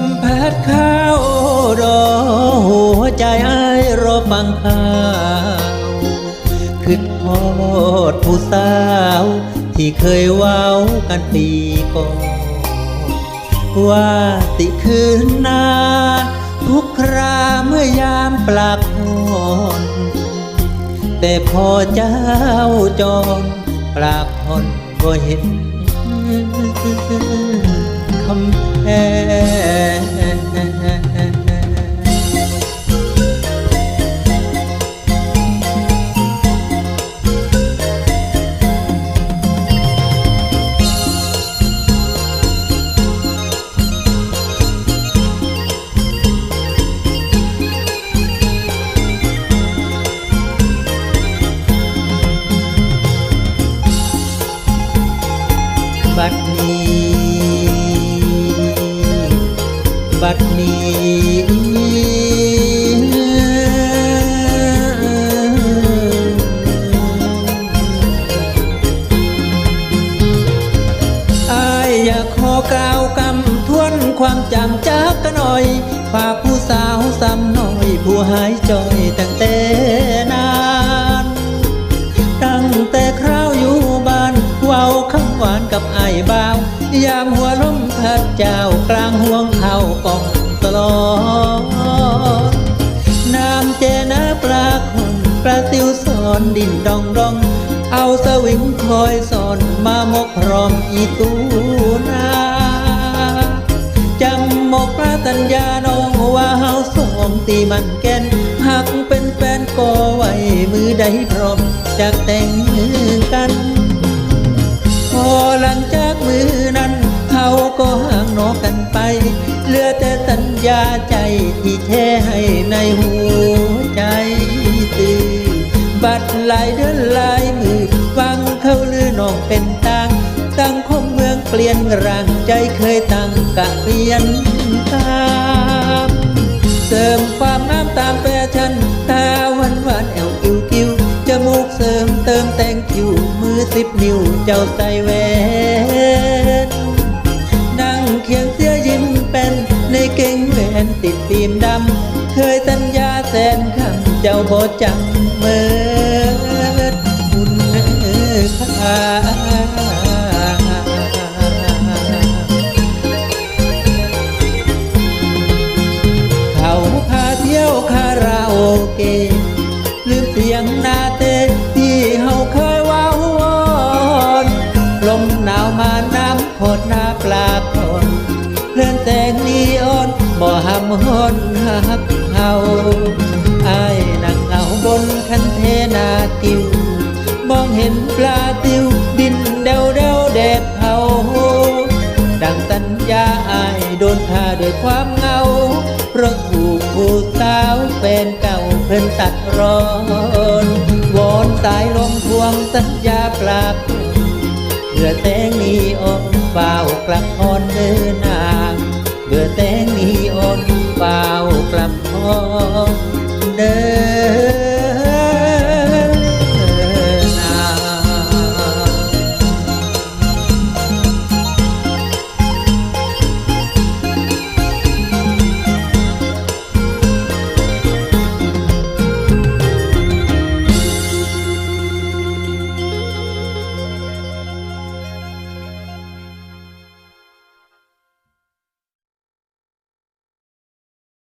มพัดเข้าดอหัวใจไอ้รอฟังข่าวคิดทอดผู้สาว ที่เคยเว้ากันปีก่อนว่าติคืนนาทุกคราเมื่อยามปลากหอนแต่พอเจ้าจรปลากหอนก็เห็นคำแพง บัดนี้ บัดนี้อายอยากขอกล่าวกำทวนความจำจากกันหน่อย ฝากผู้สาวซ้ำหน่อย ผู้หายจอย ดเจ้ากลางห่วงเขากองตลอดน้ำเจนะปลาคนปลาซิวสอนดินดองดอง เอาสวิงคอยสอนมามกพร้อมอีตูนาจำมกพระตัญญาน้องว่าเฮาสองตีมันแก่นหักเป็นแฟนก็ไว้มือใดพร้อมจากแต่งกัน สัญญาใจที่แช่ให้ในหัวใจตื่นบัดหลายเดือนหลายมือฟังเขาลือน้องเป็นตังสังคมเมืองเปลี่ยนร่างใจเคยตั้งกะเปลี่ยนตามเสริมความงามตามแฟชั่นตาหวานหวานแอวกิ้วกิ้วจมูกเสริมเติมแต่งคิ้วมือสิบนิ้วเจ้าใส่แหวนนั่งเคียงเสีย เจ้าบ่จำเมิดคุณค่าเขาพาเที่ยวคาราโอเกะลืมเสียงนาเตที่เฮาเคยว้าวอนลมหนาวมาน้ำโคตรหน้าปลาคนเลื่อนแสงนีออนบ่หำฮอนหักเฮาอาย ติวมองเห็นปลาติวบินเดวเดวแดดเผาดังสัญญาอายโดนพาด้วยความเงา เพราะถูกผู้สาวแฟนเก่าเพิ่นตัดรอนวอนสายลมทวงสัญญาปลาเพื่อแสงนีออกเฝ้ากลับพรเดินนา